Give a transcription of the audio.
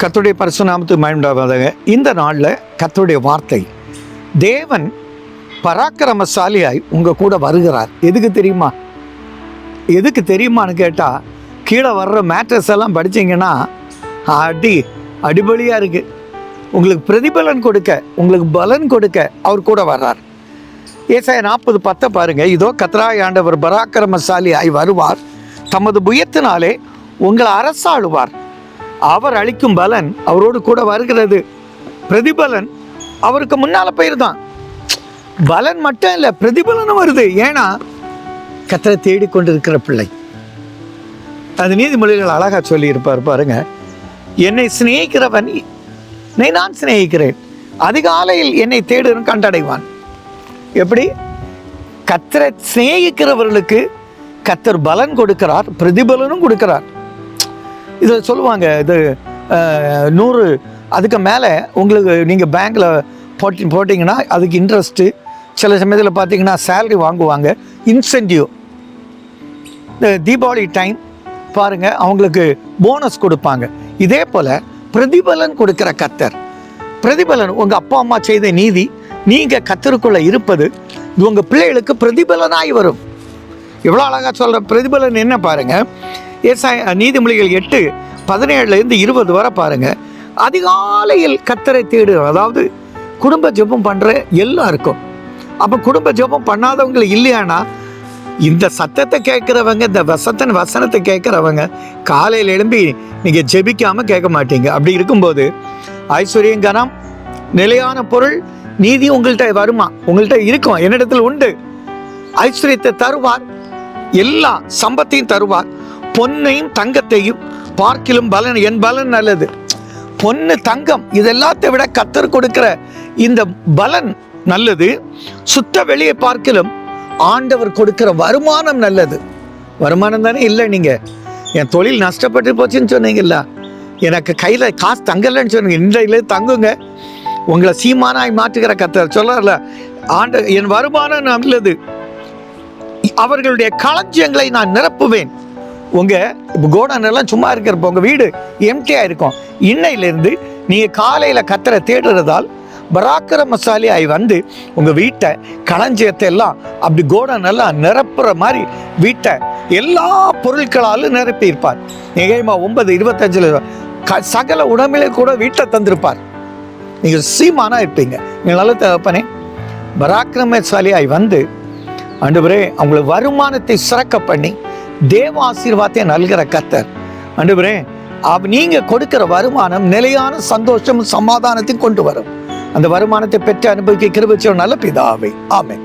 கத்துடைய பரிசுநாமத்துக்கு மயண்டாவதாக இந்த நாளில் கத்துடைய வார்த்தை தேவன் பராக்கிரமசாலியாய் உங்கள் கூட வருகிறார். எதுக்கு தெரியுமா? எதுக்கு தெரியுமான்னு கேட்டால் கீழே வர்ற மேட்ரஸ் எல்லாம் படிச்சீங்கன்னா அடி அடிபலியாக இருக்குது உங்களுக்கு பிரதிபலன் கொடுக்க உங்களுக்கு பலன் கொடுக்க அவர் கூட வர்றார். ஏசாய நாற்பது பத்தை பாருங்க. இதோ கத்ராய் ஆண்டவர் பராக்கிரமசாலி ஆய் வருவார். தமது புயத்தினாலே உங்களை அரசாளுவார். அவர் அளிக்கும் பலன் அவரோடு கூட வருகிறது. பிரதிபலன் அவருக்கு முன்னால போயிருதான் பலன் மட்டும் இல்லை பிரதிபலனும் வருது. ஏன்னா கத்தரை தேடிக்கொண்டிருக்கிற பிள்ளை. அது நீதிமொழிகள் அழகா சொல்லி இருப்பார் பாருங்க. என்னை சிநேகிக்கிறவன் என்னை நான் சிநேகிக்கிறேன். அதிகாலையில் என்னை தேடுன்னு கண்டடைவான். எப்படி? கத்தரை சிநேகிக்கிறவர்களுக்கு கத்தர் பலன் கொடுக்கிறார் பிரதிபலனும் கொடுக்கிறார். இதை சொல்லுவாங்க இது நூறு அதுக்கு மேலே உங்களுக்கு நீங்கள் பேங்க்கில் போட்டி போட்டிங்கன்னா அதுக்கு இன்ட்ரெஸ்ட்டு சில சமயத்தில் பார்த்தீங்கன்னா சேலரி வாங்குவாங்க. இன்சென்டிவ் இந்த தீபாவளி டைம் பாருங்கள் அவங்களுக்கு போனஸ் கொடுப்பாங்க. இதே போல் பிரதிபலன் கொடுக்குற கத்தர். பிரதிபலன் உங்கள் அப்பா அம்மா செய்த நீதி நீங்கள் கத்தருக்குள்ளே இருப்பது உங்கள் பிள்ளைகளுக்கு பிரதிபலனாய் வரும். எவ்வளோ அழகாக சொல்கிற பிரதிபலன் என்ன பாருங்கள் ஏசாய நீதிமொழிகள் எட்டு பதினேழுலேருந்து இருபது வரை பாருங்கள் அதிகாலையில் கத்தரை தேடு அதாவது குடும்ப ஜெபம் பண்ணுற எல்லாருக்கும். அப்போ குடும்ப ஜெபம் பண்ணாதவங்க இல்லையானா இந்த சத்தத்தை கேட்குறவங்க இந்த வசத்தன் வசனத்தை கேட்குறவங்க காலையில் எழும்பி நீங்கள் ஜெபிக்காமல் கேட்க மாட்டீங்க. அப்படி இருக்கும்போது ஐஸ்வர்யம் கனம் நிலையான பொருள் நீதி உங்கள்கிட்ட வருமா? உங்கள்கிட்ட இருக்கும்? என்னிடத்தில் உண்டு. ஐஸ்வர்யத்தை தருவார். எல்லா சம்பத்தையும் தருவார். பொன்னையும் தங்கத்தையும் பார்க்கிலும் பலன் என் பலன் நல்லது. பொன்னு தங்கம் இதெல்லாத்தை விட கத்தர் கொடுக்கிற இந்த பலன் நல்லது. சுத்த வெளியே பார்க்கிலும் ஆண்டவர் கொடுக்கிற வருமானம் நல்லது. வருமானம் தானே இல்லை நீங்கள் என் தொழில் நஷ்டப்பட்டு போச்சுன்னு சொன்னீங்கல்ல. எனக்கு கையில் காசு தங்கலைன்னு சொன்னீங்க. இன்றையிலே தங்குங்க. உங்களை சீமானாய் மாற்றுகிற கத்தர் சொல்லல ஆண்டு என் வருமானம் நல்லது. அவர்களுடைய களஞ்சியங்களை நான் நிரப்புவேன். உங்க கோடன் எல்லாம் சும்மா இருக்கிறப்ப உங்கள் வீடு எம்டியாக இருக்கும். இன்னையிலேருந்து நீங்கள் காலையில் கத்தரை தேடுறதால் பராக்கிரமசாலியாய் வந்து உங்கள் வீட்டை களஞ்சியத்தை எல்லாம் அப்படி கோடன் எல்லாம் நிரப்புற மாதிரி வீட்டை எல்லா பொருட்களாலும் நிரப்பியிருப்பார் நிகழ்மா ஒன்பது இருபத்தஞ்சில் க சகல உடம்பிலே கூட வீட்டை தந்திருப்பார். நீங்கள் சீமானாக இருப்பீங்க. நீங்கள் நல்ல தகப்பனே பராக்கிரமசாலியாய் வந்து ஆண்டவரே அவங்களுக்கு வருமானத்தை சிறக்க பண்ணி தேவ ஆசீர்வாதத்தை நல்கிற கத்தர். ஆண்டவரே அவ நீங்கள் கொடுக்கிற வருமானம் நிலையான சந்தோஷம் சமாதானத்தையும் கொண்டு வரும். அந்த வருமானத்தை பெற்று அனுபவிக்க கிருபிச்சோம் நல்ல பிதாவை. ஆமே